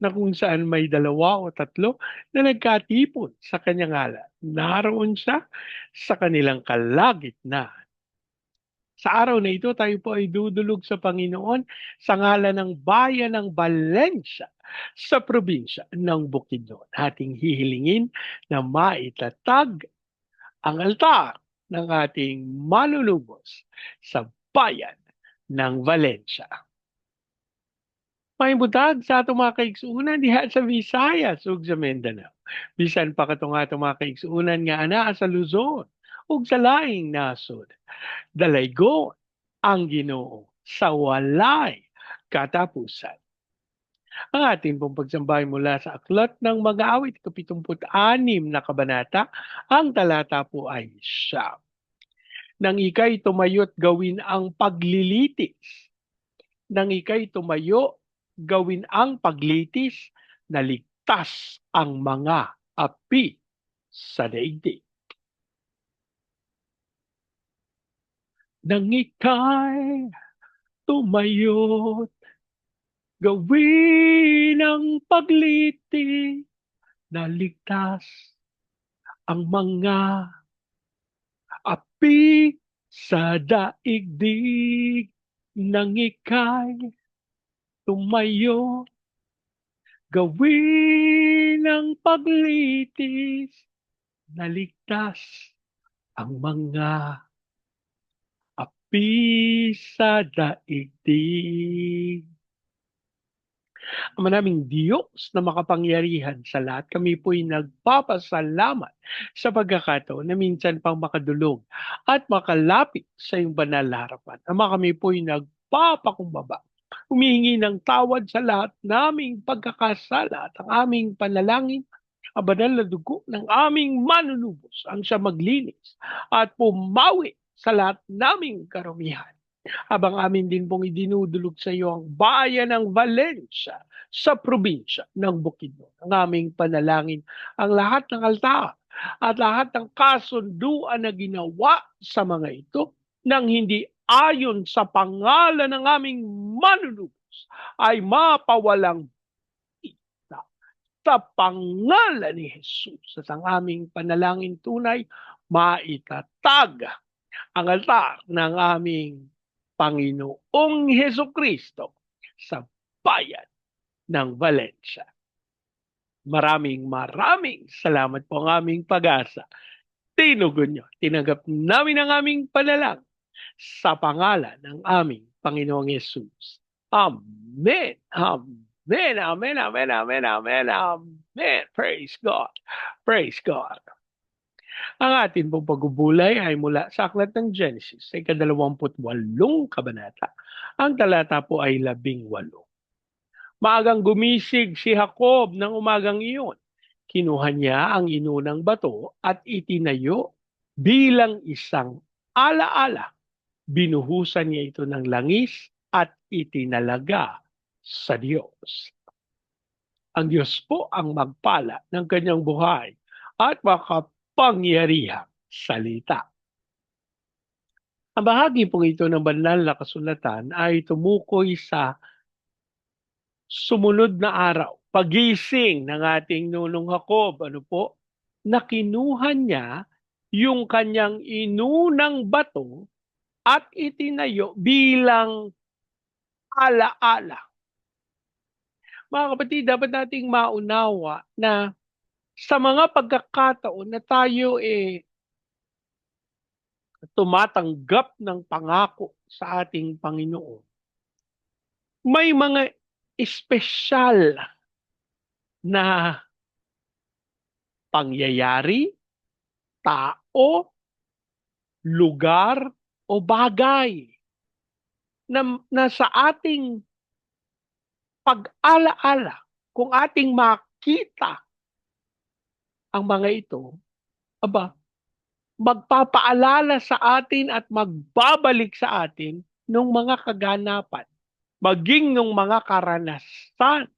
na kung saan may dalawa o tatlo na nagkatipon sa kanyang ngalan. Naroon siya sa kanilang kalagitnaan. Sa araw na ito, tayo po ay dudulog sa Panginoon sa ngalan ng bayan ng Valencia sa probinsya ng Bukidnon. Ating hihilingin na maitatag ang altar ng ating malulubos sa bayan ng Valencia. May butag sa atong mga kaigsuunan diha sa Visayas ug sa Mindanao. Bisan pa katong atong mga kaigsuunan nga ana sa Luzon ug sa laing nasod. Dalaygon ang Ginoo sa walay katapusan. Ang ating pong pagsambay mula sa Aklat ng Mga Awit, kapitumput-anim na kabanata, ang talata po ay siya. Nang ikay tumayo't gawin ang paglilitis. Nang ikay tumayo, gawin ang paglitis, naligtas ang mga api sa daigdig. Nang ikay tumayot, gawin ang pagliti, naligtas ang mga api sa daigdig nang ikay tumayo, gawin ang paglitis, naligtas ang mga api sa daigdig. Ang manaming Diyos na makapangyarihan sa lahat, kami po'y nagpapasalamat sa pagkakataon na minsan pang makadulog at makalapit sa iyong banal na harapan. Ama kami po'y nagpapakumbaba humihingi ng tawad sa lahat naming pagkakasala at ang aming panalangin ang banal na dugo ng aming manunubos ang siya maglinis at pumawi sa lahat naming karumihan. Habang amin din pong idinudulog sa iyo ang bayan ng Valencia sa probinsya ng Bukidnon. Ang aming panalangin ang lahat ng altar at lahat ng kasunduan na ginawa sa mga ito nang hindi ayon sa pangalan ng aming manunubos ay mapawalang kita sa pangalan ni Jesus at ang aming panalangin tunay maitatag ang altar ng aming Panginoong Heso Kristo sa bayan ng Valencia. Maraming maraming salamat po ang aming pag-asa. Tinugon nyo. Tinanggap namin ang aming panalang sa pangalan ng aming Panginoong Yesus. Amen. Amen. Amen. Amen. Amen. Amen. Amen. Praise God. Praise God. Ang atin pong pagbubulay ay mula sa aklat ng Genesis sa ikadalawamput walong kabanata. Ang talata po ay labing walo. Maagang gumisig si Jacob ng umagang iyon. Kinuha niya ang inunang bato at itinayo bilang isang alaala. Binuhusan niya ito ng langis at itinalaga sa Diyos. Ang Diyos po ang magpala ng kanyang buhay at makap pangyarihang salita. Ang bahagi pong ito ng banal na kasulatan ay tumukoy sa sumunod na araw, pagising ng ating nunong Jacob, ano po, na kinuha niya yung kanyang inunang bato at itinayo bilang alaala. Mga kapatid, dapat nating maunawa na sa mga pagkakataon na tayo eh tumatanggap ng pangako sa ating Panginoon, may mga espesyal na pangyayari, tao, lugar o bagay na, na sa ating pag-alaala, kung ating makita ang mga ito, aba, magpapaalala sa atin at magbabalik sa atin ng mga kaganapan, maging ng mga karanasan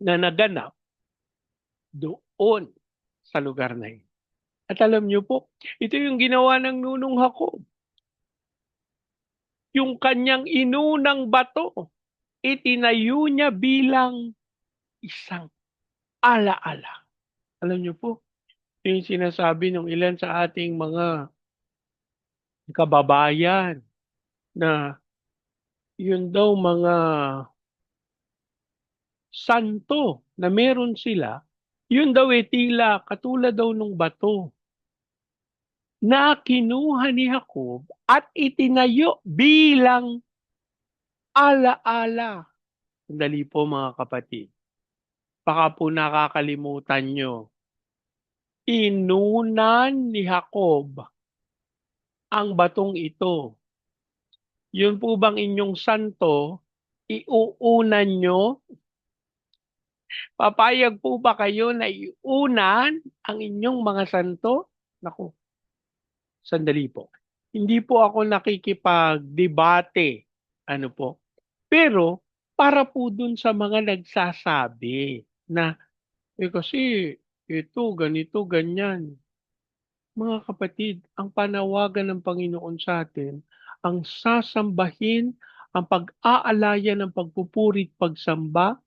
na naganap doon sa lugar na yun. At alam niyo po, ito yung ginawa ng nunong Jacob. Yung kanyang inunang bato, itinayo niya bilang isang alaala. Alam niyo po, yung sinasabi ng ilan sa ating mga kababayan na yun daw mga santo na meron sila, yun daw e tila katulad daw ng bato na kinuha ni Jacob at itinayo bilang alaala. Sandali po mga kapatid. Baka po nakakalimutan nyo. Inunan ni Jacob ang batong ito. Yun po bang inyong santo, iuunan nyo? Papayag po ba kayo na iunan ang inyong mga santo? Naku, sandali po. Hindi po ako nakikipag-debate. Ano po? Pero, para po dun sa mga nagsasabi na, eh kasi, ito, ganito, ganyan. Mga kapatid, ang panawagan ng Panginoon sa atin, ang sasambahin, ang pag-aalaya ng pagpupurit, pagsamba,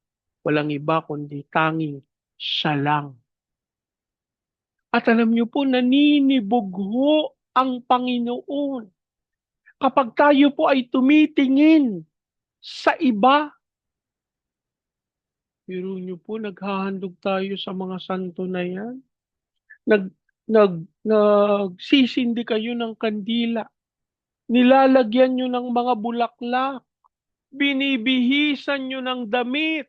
walang iba kundi tanging siya lang. At alam niyo po, naninibugho ang Panginoon. Kapag tayo po ay tumitingin sa iba, pero niyo po, naghahandog tayo sa mga santo na yan. Nag, nag, nagsisindi kayo ng kandila. Nilalagyan nyo ng mga bulaklak. Binibihisan nyo ng damit.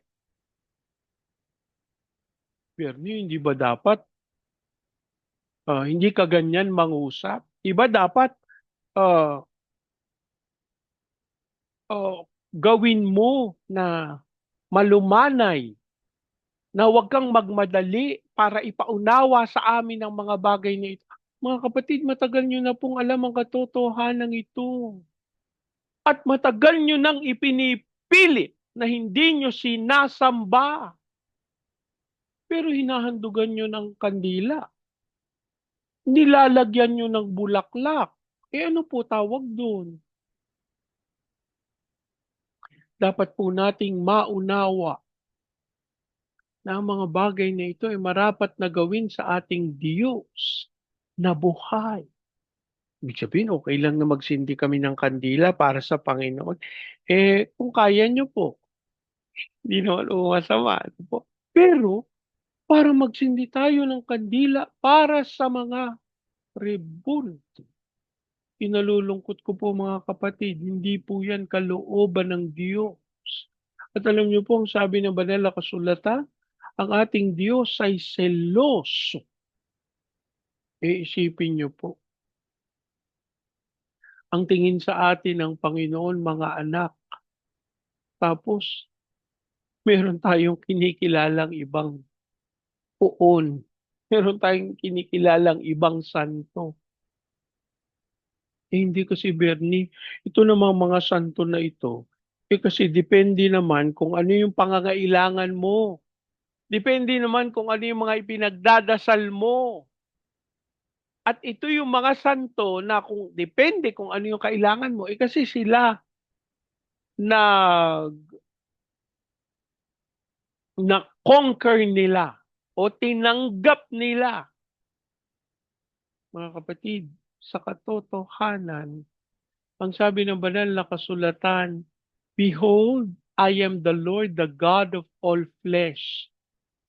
Bernie, hindi ba dapat uh, hindi ka ganyan mangusap? Iba dapat uh, uh, gawin mo na malumanay na huwag kang magmadali para ipaunawa sa amin ang mga bagay na ito. Mga kapatid, matagal nyo na pong alam ang katotohanan ito. At matagal nyo nang ipinipilit na hindi nyo sinasamba. Pero hinahandugan nyo ng kandila. Nilalagyan nyo ng bulaklak. Eh ano po tawag doon? Dapat po nating maunawa na ang mga bagay na ito ay marapat na gawin sa ating Diyos na buhay. Ibig sabihin, okay lang na magsindi kami ng kandila para sa Panginoon. Eh, kung kaya nyo po, hindi naman masama. Ano po. Pero, para magsindi tayo ng kandila para sa mga rebulto. Inalulungkot ko po mga kapatid, hindi po yan kalooban ng Diyos. At alam niyo po, ang sabi ng banal na kasulatan, ang ating Diyos ay seloso E isipin niyo po, ang tingin sa atin ng Panginoon mga anak. Tapos, meron tayong kinikilalang ibang puon. Meron tayong kinikilalang ibang santo. Eh, hindi kasi Bernie, ito namang mga santo na ito, eh kasi depende naman kung ano yung pangangailangan mo. Depende naman kung ano yung mga ipinagdadasal mo. At ito yung mga santo na kung depende kung ano yung kailangan mo, eh kasi sila nag na-conquer nila o tinanggap nila. Mga kapatid, sa katotohanan, ang sabi ng banal na kasulatan, Behold, I am the Lord, the God of all flesh.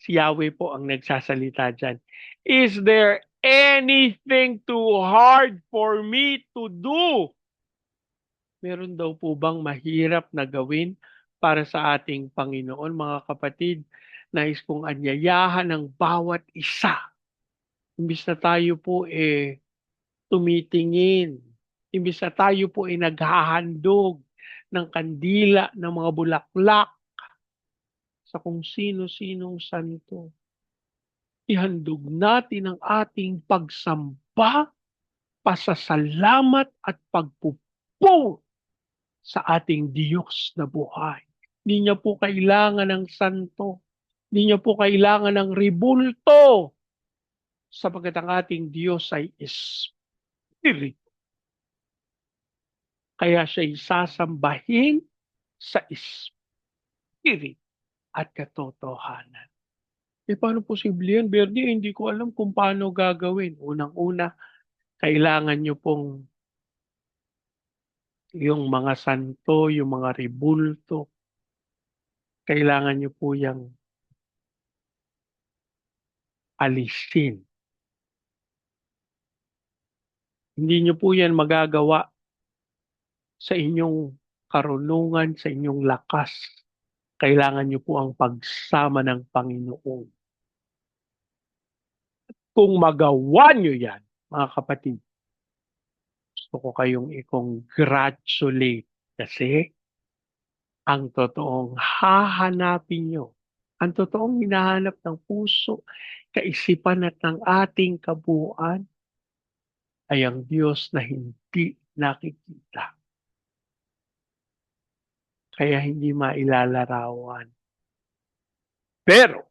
Si Yahweh po ang nagsasalita dyan. Is there anything too hard for me to do? Meron daw po bang mahirap na gawin para sa ating Panginoon, mga kapatid? Nais kong anyayahan ng bawat isa. Imbis na tayo po eh tumitingin, imbis na tayo po ay naghahandog ng kandila, ng mga bulaklak sa kung sino-sinong santo ihandog natin ang ating pagsamba, pasasalamat at pagpupong sa ating Diyos na buhay. Hindi niya po kailangan ng santo. Hindi niya po kailangan ng ribulto sapagkat ang ating Diyos ay Spirit. Kaya siya isasambahin sa Spirit at katotohanan. Eh, paano posible yan, Bernie? Hindi ko alam kung paano gagawin. Unang-una, kailangan nyo pong yung mga santo, yung mga ribulto, kailangan nyo po yung alisin. Hindi nyo po yan magagawa sa inyong karunungan, sa inyong lakas. Kailangan nyo po ang pagsama ng Panginoon. Kung magawa nyo yan, mga kapatid, gusto ko kayong i-congratulate kasi ang totoong hahanapin nyo, ang totoong hinahanap ng puso, kaisipan at ng ating kabuuan ay ang Diyos na hindi nakikita. Kaya hindi mailalarawan. Pero,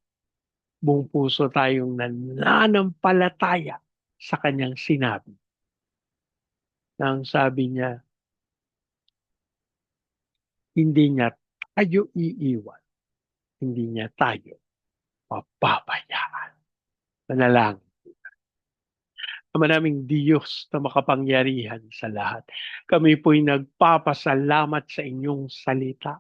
buong puso tayong nananampalataya sa kanyang sinabi. Nang sabi niya, hindi niya tayo iiwan. Hindi niya tayo papabayaan. Manalangin. Ama naming Diyos na makapangyarihan sa lahat. Kami po'y nagpapasalamat sa inyong salita.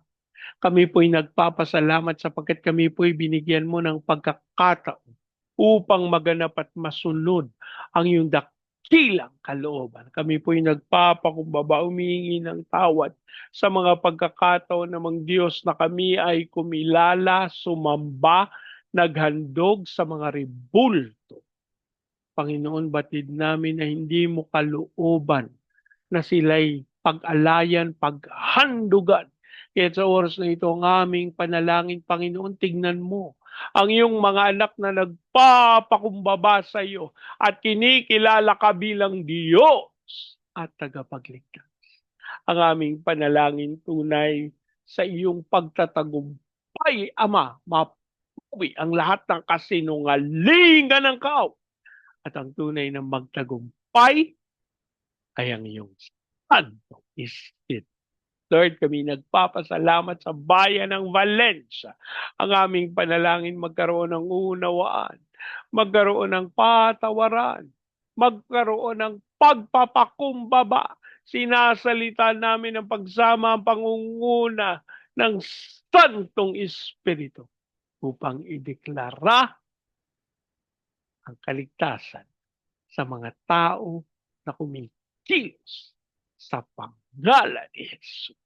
Kami po'y nagpapasalamat sapagkat kami po'y binigyan mo ng pagkakataon upang maganap at masunod ang iyong dakilang kalooban. Kami po'y nagpapakumbaba, umihingi ng tawad sa mga pagkakataon namang Diyos na kami ay kumilala, sumamba, naghandog sa mga ribulto. Panginoon, batid namin na hindi mo kalooban na sila'y pag-alayan, paghandugan. Kaya sa oras na ito, ang aming panalangin, Panginoon, tignan mo ang iyong mga anak na nagpapakumbaba sa iyo at kinikilala ka bilang Diyos at tagapagligtas. Ang aming panalangin tunay sa iyong pagtatagumpay, Ama, mapuwi ang lahat ng kasinungalingan ng kao at ang tunay na magtagumpay ay ang iyong Santo Espiritu. Lord, kami nagpapasalamat sa bayan ng Valencia. Ang aming panalangin magkaroon ng unawaan, magkaroon ng patawaran, magkaroon ng pagpapakumbaba. Sinasalita namin ang pagsama ang pangunguna ng Santong Espiritu upang ideklara ang kaligtasan sa mga tao na kumikilos sa pangalan ni Jesus.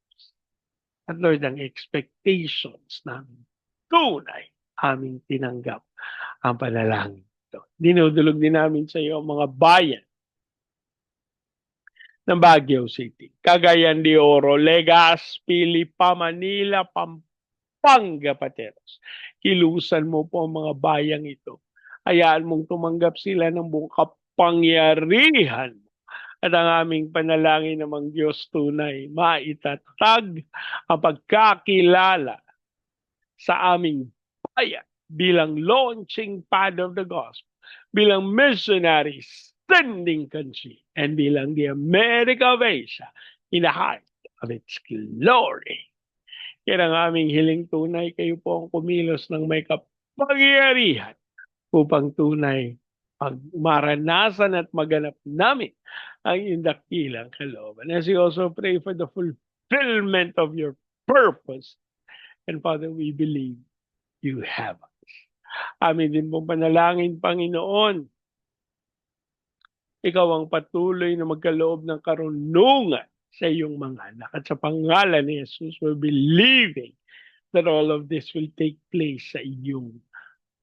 At Lord, ang expectations namin tunay aming tinanggap ang panalangin ito. Dinudulog din namin sa iyo ang mga bayan ng Baguio City, Cagayan de Oro, Legazpi, Lipa, Manila, Pampanga, Pateros. Kilusan mo po ang mga bayang ito hayaan mong tumanggap sila ng buong kapangyarihan at ang aming panalangin namang Diyos tunay, maitatag ang pagkakilala sa aming bayan bilang launching pad of the gospel, bilang missionary sending country, and bilang the America of Asia in the height of its glory. Kaya ang aming hiling tunay, kayo po ang kumilos ng may kapangyarihan upang tunay pag maranasan at maganap namin ang indakilang kalooban. As we also pray for the fulfillment of your purpose. And Father, we believe you have us. Amin din pong panalangin, Panginoon. Ikaw ang patuloy na magkaloob ng karunungan sa iyong mga anak. At sa pangalan ni Jesus, we're believing that all of this will take place sa iyong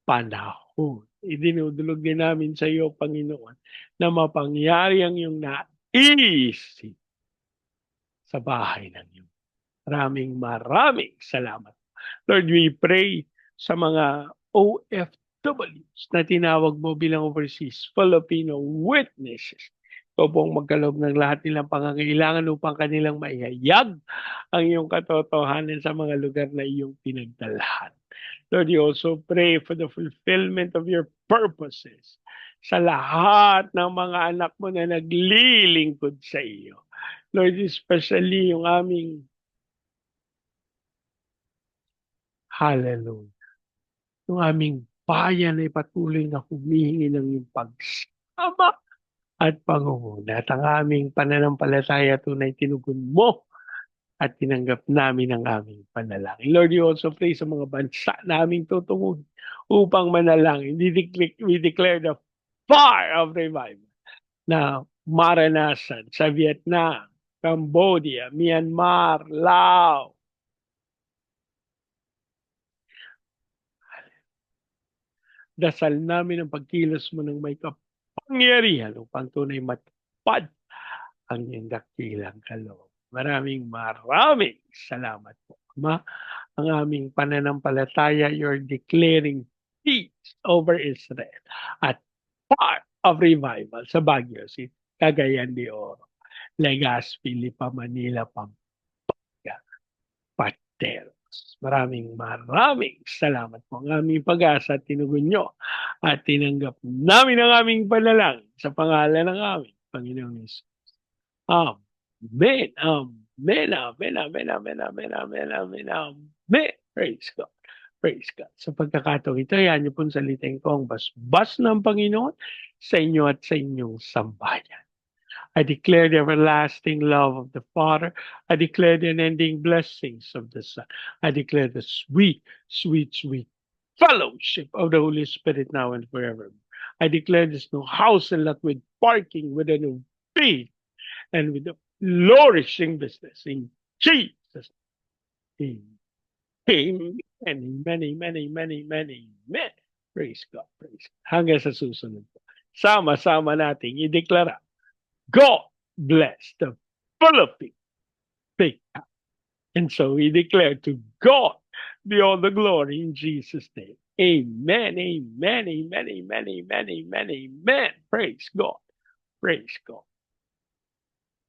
panahon. Idinudulog din namin sa iyo, Panginoon, na mapangyari ang iyong naisip sa bahay ng iyong. Maraming maraming salamat. Lord, we pray sa mga OFW OFWs na tinawag mo bilang overseas Filipino witnesses. Ikaw pong magkaloob ng lahat nilang pangangailangan upang kanilang maihayag ang iyong katotohanan sa mga lugar na iyong pinagdalhan. Lord, you also pray for the fulfillment of your purposes sa lahat ng mga anak mo na naglilingkod sa iyo. Lord, especially yung aming Hallelujah. Yung aming bayan ay patuloy na humihingi ng iyong pagsama at pangunguna. At ang aming pananampalataya tunay tinugon mo at tinanggap namin ang aming panalangin. Lord, you also pray sa mga bansa na aming tutungod upang manalangin. We declare, the fire of revival na maranasan sa Vietnam, Cambodia, Myanmar, Laos, dasal namin ang pagkilos mo ng may kapangyarihan upang tunay matupad ang iyong dakilang kaloob. Maraming maraming salamat po, Ama. Ang aming pananampalataya, you're declaring peace over Israel at part of revival sa Baguio City, Cagayan de Oro, Legazpi, Lipa, Manila, Pampanga, Pateros. Maraming maraming salamat po ang aming pag-asa at tinugon nyo at tinanggap namin ang aming panalangin sa pangalan ng aming Panginoong Yesus. Amen. Amen. Amen. Amen. Amen. Amen. Amen. Amen. Amen. Praise God. Praise God. Sa pagkakataong ito, yan niyo pong salitin ko ang basbas ng Panginoon sa inyo at sa inyong sambayan. I declare the everlasting love of the Father. I declare the unending blessings of the Son. I declare the sweet, sweet, sweet fellowship of the Holy Spirit now and forever. I declare this new house and lot with parking, with a new faith, and with a flourishing business in Jesus' name. Amen. Many, many, many, many, many. Men. Praise God. Praise God. Hanggang sa susunod po. Sama-sama nating ideklara. God bless the Philippines. Big. And so we declare to God be all the glory in Jesus' name. Amen, amen, amen, amen, amen, amen. Praise God. Praise God.